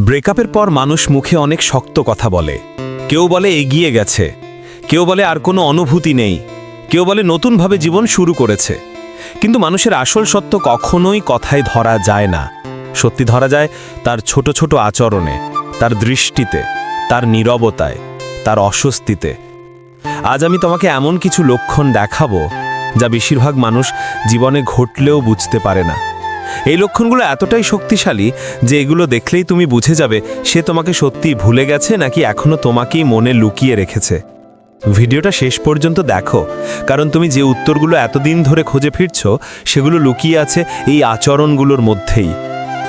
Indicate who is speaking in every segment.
Speaker 1: ব্রেকআপের পর মানুষ মুখে অনেক শক্ত কথা বলে। কেউ বলে এগিয়ে গেছে। কেউ বলে আর কোনো অনুভূতি নেই। কেউ বলে নতুনভাবে জীবন শুরু করেছে। কিন্তু মানুষের আসল সত্য কখনোই কথায় ধরা যায় না। সত্যি ধরা যায় তার ছোট ছোট আচরণে, তার দৃষ্টিতে, তার নীরবতায়, তার অস্বস্তিতে। আজ আমি তোমাকে এমন কিছু লক্ষণ দেখাবো যা বেশিরভাগ মানুষ জীবনে ঘটলেও বুঝতে পারে না। এই লক্ষণগুলো এতটাই শক্তিশালী যে এগুলো দেখলেই তুমি বুঝে যাবে সে তোমাকে সত্যি ভুলে গেছে নাকি এখনও তোমাকেই মনে লুকিয়ে রেখেছে। ভিডিওটা শেষ পর্যন্ত দেখো, কারণ তুমি যে উত্তরগুলো এতদিন ধরে খুঁজে ফিরছ, সেগুলো লুকিয়ে আছে এই আচরণগুলোর মধ্যেই।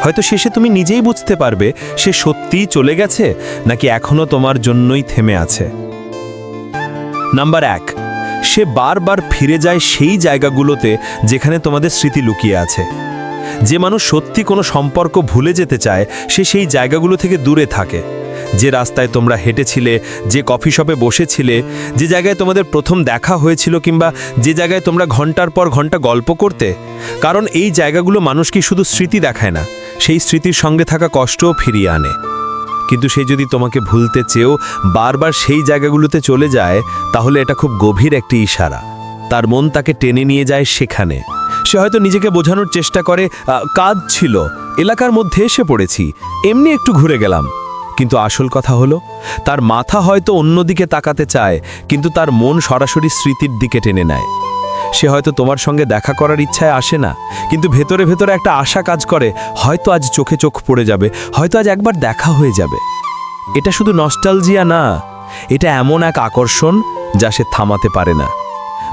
Speaker 1: হয়তো শেষে তুমি নিজেই বুঝতে পারবে সে সত্যিই চলে গেছে নাকি এখনও তোমার জন্যই থেমে আছে। নাম্বার এক, সে বারবার ফিরে যায় সেই জায়গাগুলোতে যেখানে তোমাদের স্মৃতি লুকিয়ে আছে। যে মানুষ সত্যি কোনো সম্পর্ক ভুলে যেতে চায়, সে সেই জায়গাগুলো থেকে দূরে থাকে। যে রাস্তায় তোমরা হেঁটেছিলে, যে কফি শপে বসেছিলে, যে জায়গায় তোমাদের প্রথম দেখা হয়েছিল কিংবা যে জায়গায় তোমরা ঘণ্টার পর ঘণ্টা গল্প করতে, কারণ এই জায়গাগুলো মানুষকে শুধু স্মৃতি দেখায় না, সেই স্মৃতির সঙ্গে থাকা কষ্টও ফিরিয়ে আনে। কিন্তু সে যদি তোমাকে ভুলতে চেয়েও বারবার সেই জায়গাগুলোতে চলে যায়, তাহলে এটা খুব গভীর একটি ইশারা। তার মন তাকে টেনে নিয়ে যায় সেখানে। সে হয়তো নিজেকে বোঝানোর চেষ্টা করে কাজ ছিল। এলাকার মধ্যে এসে পড়েছি। এমনি একটু ঘুরে গেলাম। কিন্তু আসল কথা হলো, তার মাথা হয়তো অন্যদিকে তাকাতে চায়, কিন্তু তার মন সরাসরি স্মৃতির দিকে টেনে নেয়। সে হয়তো তোমার সঙ্গে দেখা করার ইচ্ছায় আসে না, কিন্তু ভেতরে ভেতরে একটা আশা কাজ করে, হয়তো আজ চোখে চোখ পড়ে যাবে, হয়তো আজ একবার দেখা হয়ে যাবে। এটা শুধু নস্টালজিয়া না, এটা এমন এক আকর্ষণ যা সে থামাতে পারে না।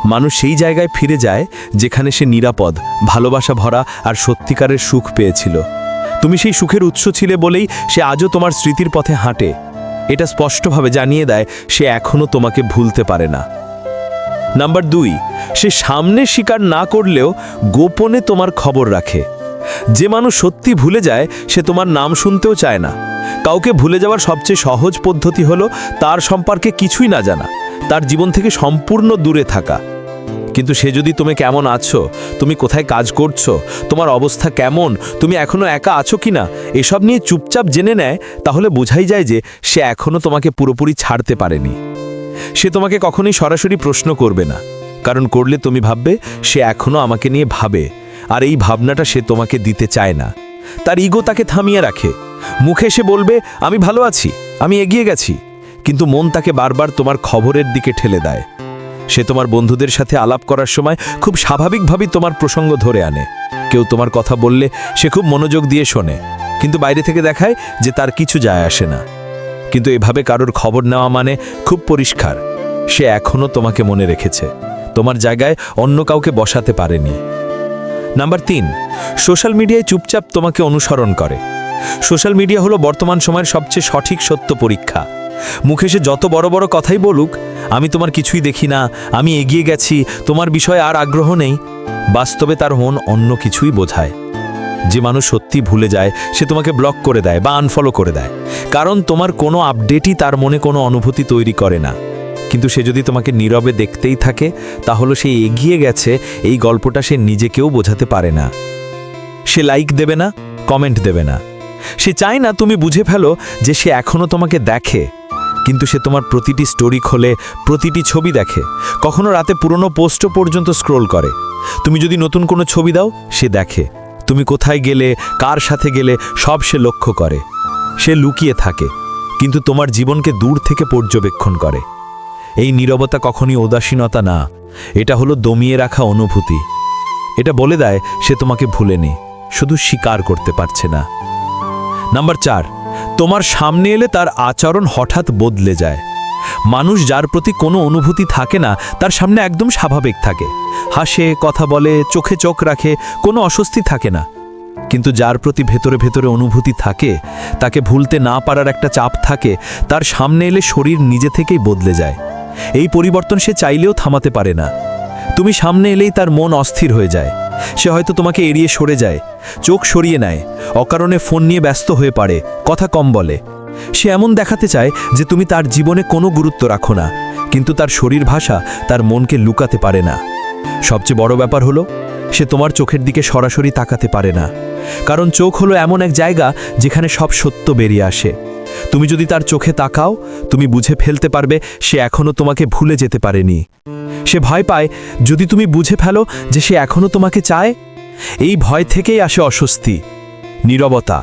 Speaker 1: মানুষ সেই জায়গায় ফিরে যায় যেখানে সে নিরাপদ, ভালোবাসা ভরা আর সত্যিকারের সুখ পেয়েছিল। তুমি সেই সুখের উৎস ছিলে বলেই সে আজও তোমার স্মৃতির পথে হাঁটে। এটা স্পষ্টভাবে জানিয়ে দেয় সে এখনও তোমাকে ভুলতে পারে না। নাম্বার দুই, সে সামনে স্বীকার না করলেও গোপনে তোমার খবর রাখে। যে মানুষ সত্যি ভুলে যায়, সে তোমার নাম শুনতেও চায় না। কাউকে ভুলে যাওয়ার সবচেয়ে সহজ পদ্ধতি হলো তার সম্পর্কে কিছুই না জানা। তার জীবন থেকে সম্পূর্ণ দূরে থাকা। কিন্তু সে যদি তুমি কেমন আছো, তুমি কোথায় কাজ করছ, তোমার অবস্থা কেমন, তুমি এখনও একা আছো কিনা, এসব নিয়ে চুপচাপ জেনে নেয়, তাহলে বোঝাই যায় যে সে এখনও তোমাকে পুরোপুরি ছাড়তে পারেনি। সে তোমাকে কখনোই সরাসরি প্রশ্ন করবে না, কারণ করলে তুমি ভাববে, সে এখনও আমাকে নিয়ে ভাবে, আর এই ভাবনাটা সে তোমাকে দিতে চায় না। তার ইগো তাকে থামিয়ে রাখে। মুখে সে বলবে, আমি ভালো আছি, আমি এগিয়ে গেছি। কিন্তু মন তাকে বারবার তোমার খবরের দিকে ঠেলে দেয়। সে তোমার বন্ধুদের সাথে আলাপ করার সময় খুব স্বাভাবিকভাবেই তোমার প্রসঙ্গ ধরে আনে। কেউ তোমার কথা বললে সে খুব মনোযোগ দিয়ে শোনে, কিন্তু বাইরে থেকে দেখায় যে তার কিছু যায় আসে না। কিন্তু এভাবে কারোর খবর নেওয়া মানে খুব পরিষ্কার। সে এখনও তোমাকে মনে রেখেছে। তোমার জায়গায় অন্য কাউকে বসাতে পারেনি। নাম্বার তিন, সোশ্যাল মিডিয়ায় চুপচাপ তোমাকে অনুসরণ করে। সোশ্যাল মিডিয়া হলো বর্তমান সময়ের সবচেয়ে সঠিক সত্য পরীক্ষা। মুখে সে যত বড় বড় কথাই বলুক, আমি তোমার কিছুই দেখি না, আমি এগিয়ে গেছি, তোমার বিষয়ে আর আগ্রহ নেই। বাস্তবে তার মন অন্য কিছুই বোঝায়। যে মানুষ সত্যি ভুলে যায়, সে তোমাকে ব্লক করে দেয় বা আনফলো করে দেয়। কারণ তোমার কোনো আপডেটই তার মনে কোনো অনুভূতি তৈরি করে না। কিন্তু সে যদি তোমাকে নীরবে দেখতেই থাকে, তাহলে সে এগিয়ে গেছে, এই গল্পটা সে নিজেকেও বোঝাতে পারে না। সে লাইক দেবে না কমেন্ট দেবে না। সে চায় না তুমি বুঝে ফেলো যে সে এখনও তোমাকে দেখে। কিন্তু সে তোমার প্রতিটি স্টোরি খোলে, প্রতিটি ছবি দেখে। কখনো রাতে পুরনো পোস্টও পর্যন্ত স্ক্রোল করে। তুমি যদি নতুন কোনো ছবি দাও, সে দেখে। তুমি কোথায় গেলে, কার সাথে গেলে, সব সে লক্ষ্য করে। সে লুকিয়ে থাকে, কিন্তু তোমার জীবনকে দূর থেকে পর্যবেক্ষণ করে। এই নীরবতা কখনই উদাসীনতা না। এটা হলো দমিয়ে রাখা অনুভূতি। এটা বলে দেয়, সে তোমাকে ভুলেনি, শুধু স্বীকার করতে পারছে না। নাম্বার চার তোমার সামনে এলে তার আচরণ হঠাৎ বদলে যায়। মানুষ যার প্রতি কোনো অনুভূতি থাকে না, তার সামনে একদম স্বাভাবিক থাকে। হাসে, কথা বলে, চোখে চোখ রাখে, কোনো অস্বস্তি থাকে না। কিন্তু যার প্রতি ভেতরে ভেতরে অনুভূতি থাকে, তাকে ভুলতে না পারার একটা চাপ থাকে, তার সামনে এলে শরীর নিজে থেকেই বদলে যায়। এই পরিবর্তন সে চাইলেও থামাতে পারে না। তুমি সামনে এলেই তার মন অস্থির হয়ে যায়। সে হয়তো তোমাকে এড়িয়ে সরে যায়, চোখ সরিয়ে নেয়, অকারণে ফোন নিয়ে ব্যস্ত হয়ে পারে, কথা কম বলে। সে এমন দেখাতে চায় যে তুমি তার জীবনে কোনো গুরুত্ব রাখো না, কিন্তু তার শরীর ভাষা তার মনকে লুকাতে পারে না। সবচেয়ে বড় ব্যাপার হলো,
Speaker 2: সে তোমার চোখের দিকে সরাসরি তাকাতে পারে না, কারণ চোখ হলো এমন এক জায়গা যেখানে সব সত্য বেরিয়ে আসে। তুমি যদি তার চোখে তাকাও, তুমি বুঝে ফেলতে পারবে সে এখনও তোমাকে ভুলে যেতে পারেনি। সে ভয় পায় যদি তুমি বুঝে ফেলো যে সে এখনও তোমাকে চায়। এই ভয় থেকেই আসে অস্বস্তি, নীরবতা,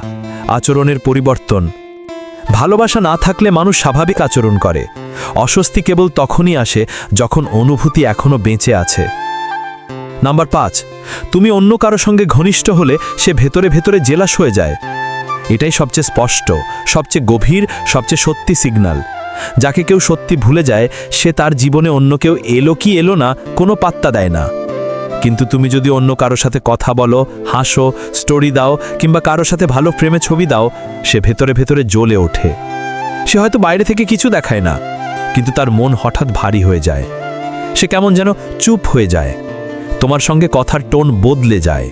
Speaker 2: আচরণের পরিবর্তন। ভালোবাসা না থাকলে মানুষ স্বাভাবিক আচরণ করে। অস্বস্তি কেবল তখনই আসে যখন অনুভূতি এখনও বেঁচে আছে। নাম্বার পাঁচ, তুমি অন্য কারও সঙ্গে ঘনিষ্ঠ হলে সে ভেতরে ভেতরে জেলাস হয়ে যায়। এটাই সবচেয়ে স্পষ্ট, সবচেয়ে গভীর, সবচেয়ে সত্যি সিগন্যাল যাকে কেউ সত্যি ভুলে যায়, সে তার জীবনে অন্য কেউ এলো কি এলো না, কোনো পাত্তা দেয় না। কিন্তু তুমি যদি অন্য কারও সাথে কথা বলো, হাসো স্টোরি দাও, কিংবা কারও সাথে ভালো প্রেমে ছবি দাও, সে ভেতরে ভেতরে জ্বলে ওঠে। সে হয়তো বাইরে থেকে কিছু দেখায় না, কিন্তু তার মন হঠাৎ ভারী হয়ে যায়। সে কেমন যেন চুপ হয়ে যায়। তোমার সঙ্গে কথার টোন বদলে যায়।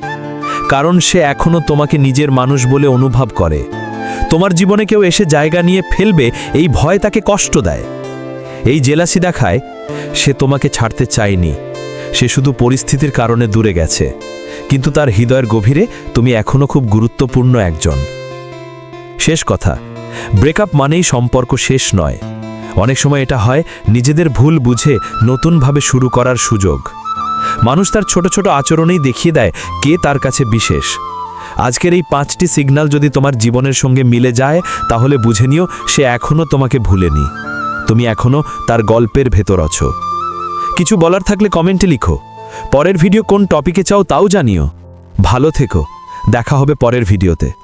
Speaker 2: কারণ সে এখনও তোমাকে নিজের মানুষ বলে অনুভব করে। তোমার জীবনে কেউ এসে জায়গা নিয়ে ফেলবে, এই ভয় তাকে কষ্ট দেয়। এই জেলাসি দেখায়, সে তোমাকে ছাড়তে চায়নি। সে শুধু পরিস্থিতির কারণে দূরে গেছে। কিন্তু তার হৃদয়ের গভীরে তুমি এখনও খুব গুরুত্বপূর্ণ একজন। শেষ কথা, ব্রেকআপ মানেই সম্পর্ক শেষ নয়। অনেক সময় এটা হয়, নিজেদের ভুল বুঝে নতুনভাবে শুরু করার সুযোগ। মানুষ তার ছোট ছোট আচরণেই দেখিয়ে দেয়, কে তার কাছে বিশেষ। আজকের এই পাঁচটি সিগনাল যদি তোমার জীবনের সঙ্গে মিলে যায়, তাহলে বুঝে নিও সে এখনও তোমাকে ভুলেনি। তুমি এখনও তার গল্পের ভেতর আছো। কিছু বলার থাকলে কমেন্টে লিখো। পরের ভিডিও কোন টপিকে চাও তাও জানিও। ভালো থেকো। দেখা হবে পরের ভিডিওতে।